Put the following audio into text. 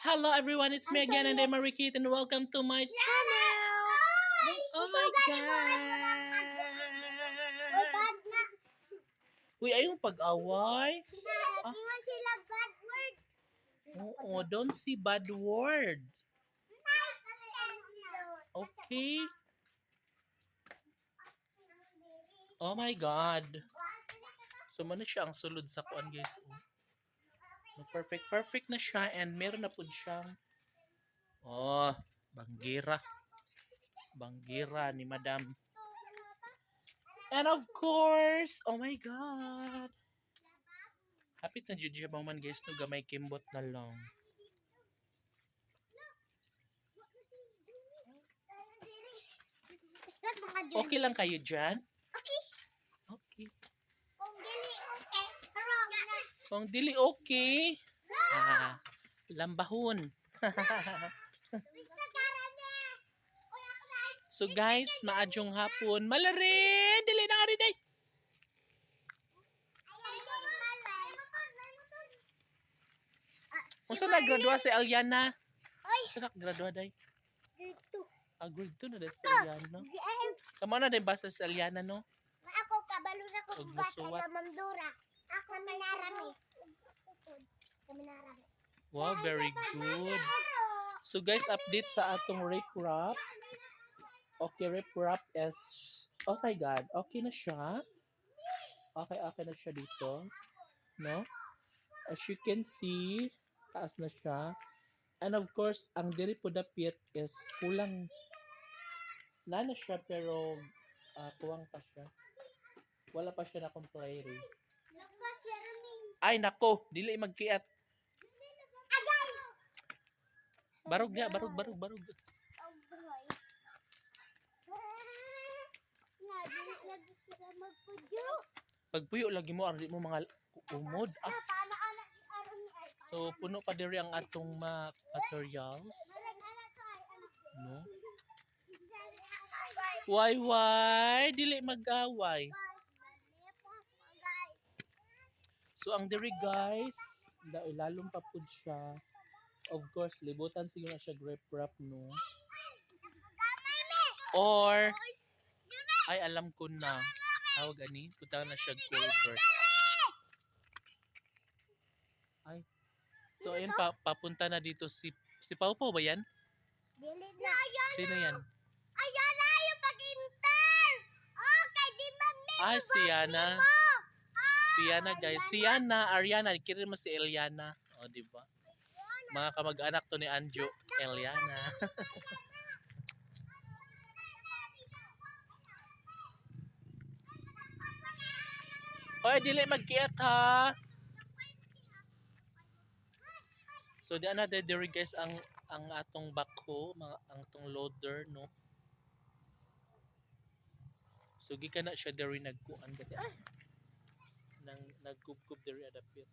Hello everyone, it's me again and. I'm Marikit and welcome to my channel. Oh my god. Uy, na. Ayong pag-away. Ah. Ingon sila bad word. Oo, don't see bad word. Okay? Oh my god. So, man siya ang sulod sa kuan guys. Oh. Perfect, perfect na siya and meron na po siyang Oh, banggira. Banggira ni Madam. And of course, oh my god. Hapit na jud siya man guys no gamay kimbot na lang. Okay lang kayo dyan? Okay. Okay. Kung dili okay. Pero na. Kung dili okay, ah, lambahon. so guys, maadyong hapon. Malari! Dili na rin day. Kung saan nagradua si Aliana? Oy, Saan nagradua day? Ah, grade 2 na si Aliana. Kamo na day basta si Aliana, no? Ako kabalo na ko Huwag bata masuwat. Na mamdura. Ako minarami. Wow, very good. So guys, update sa atong rip wrap. Okay, rip wrap is... Oh my God, okay na siya. Okay, okay na siya dito. No? As you can see, taas na siya. And of course, ang diri po dapit is kulang. Na na siya pero ah, kuwang pa siya. Wala pa siya na comply. Lukas yaraming. Ay nako, dili magkiat. Barog niya, barog, barog, barog. Agay. Lagi lagi sila magpudyo. Pagpuyo lagi mo, ardi mo mga umod. Ah, so puno pa diri ang atong ma materials, no? Why why dili mag-away. So ang diri guys, da ilalom pa pud siya. Of course, libutan siguro na siya grape wrap no. Or ay alam ko na. Tawag ani, punta na siya cover. Ay. So ayun pa papunta na dito si si Pau Pau ba yan? Sino yan? Ayan na yung pag-intern. Okay, di ba Ah, si Yana. Si Yana guys. Si Yana, Ariana, kira mo si Eliana. O, di ba? Mga kamag-anak to ni Anjo, Eliana. Hoy, dili magkiat ha. So di ana diri guys ang ang atong backhoe, mga ang atong loader no. So gikan na siya diri nagkuan gati. Nang nagkubkub diri adapit.